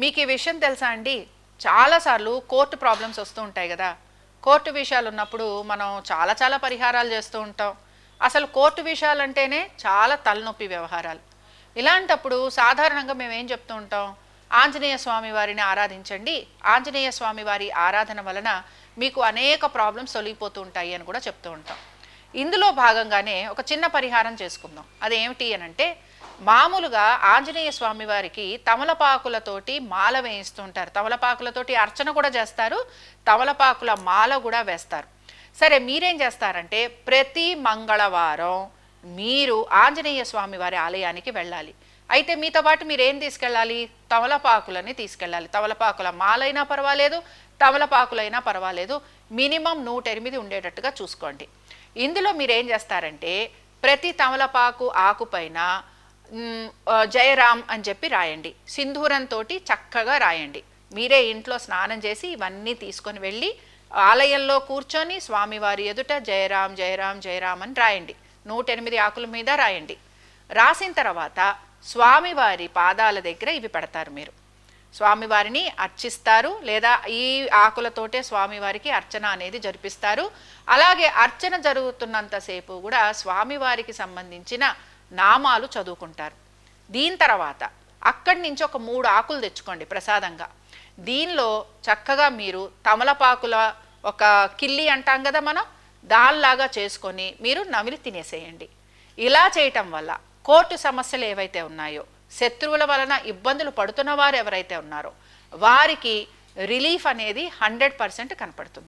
మీకు ఈ విషయం తెలుసా అండి? చాలాసార్లు కోర్టు ప్రాబ్లమ్స్ వస్తూ ఉంటాయి కదా. కోర్టు విషయాలు ఉన్నప్పుడు మనం చాలా చాలా పరిహారాలు చేస్తూ ఉంటాం. అసలు కోర్టు విషయాలు అంటేనే చాలా తలనొప్పి వ్యవహారాలు. ఇలాంటప్పుడు సాధారణంగా మేము ఏం చెప్తూ ఉంటాం? ఆంజనేయ స్వామి వారిని ఆరాధించండి. ఆంజనేయ స్వామి వారి ఆరాధన వలన మీకు అనేక ప్రాబ్లమ్స్ తొలగిపోతూ ఉంటాయి అని కూడా చెప్తూ ఉంటాం. ఇందులో భాగంగానే ఒక చిన్న పరిహారం చేసుకుందాం. అదేమిటి అని అంటే మామూలుగా ఆంజనేయ స్వామి వారికి తమలపాకులతోటి మాల వేయిస్తుంటారు. తమలపాకులతోటి అర్చన కూడా చేస్తారు. తమలపాకుల మాల కూడా వేస్తారు. సరే మీరేం చేస్తారంటే ప్రతి మంగళవారం మీరు ఆంజనేయ స్వామి వారి ఆలయానికి వెళ్ళాలి. అయితే మీతో పాటు మీరు ఏం తీసుకెళ్ళాలి? తమలపాకులని తీసుకెళ్ళాలి. తమలపాకుల మాలైనా పర్వాలేదు తమలపాకులైనా పర్వాలేదు. మినిమం నూట ఎనిమిది ఉండేటట్టుగా చూసుకోండి. ఇందులో మీరు ఏం చేస్తారంటే ప్రతి తమలపాకు ఆకుపైన జయరామ్ అని చెప్పి రాయండి. సింధూరంతో చక్కగా రాయండి. మీరే ఇంట్లో స్నానం చేసి ఇవన్నీ తీసుకొని వెళ్ళి ఆలయంలో కూర్చొని స్వామివారి ఎదుట జయరామ్ జయరామ్ జయరామ్ అని రాయండి. నూట ఎనిమిది ఆకుల మీద రాయండి. రాసిన తర్వాత స్వామివారి పాదాల దగ్గర ఇవి పెడతారు మీరు. స్వామివారిని అర్చిస్తారు లేదా ఈ ఆకులతోటే స్వామివారికి అర్చన అనేది జరిపిస్తారు. అలాగే అర్చన జరుగుతున్నంతసేపు కూడా స్వామివారికి సంబంధించిన నామాలు చదువుకుంటారు. దీని తర్వాత అక్కడి నుంచి ఒక మూడు ఆకులు తెచ్చుకోండి ప్రసాదంగా. దీనిలో చక్కగా మీరు తమలపాకుల ఒక కిల్లి అంటాం కదా మనం దాల్లాగా చేసుకొని మీరు నమిలి తినేసేయండి. ఇలా చేయటం వల్ల కోర్టు సమస్యలు ఏవైతే ఉన్నాయో శత్రువుల వలన ఇబ్బందులు పడుతున్న వారు ఎవరైతే ఉన్నారో వారికి రిలీఫ్ అనేది హండ్రెడ్ పర్సెంట్ కనపడుతుంది.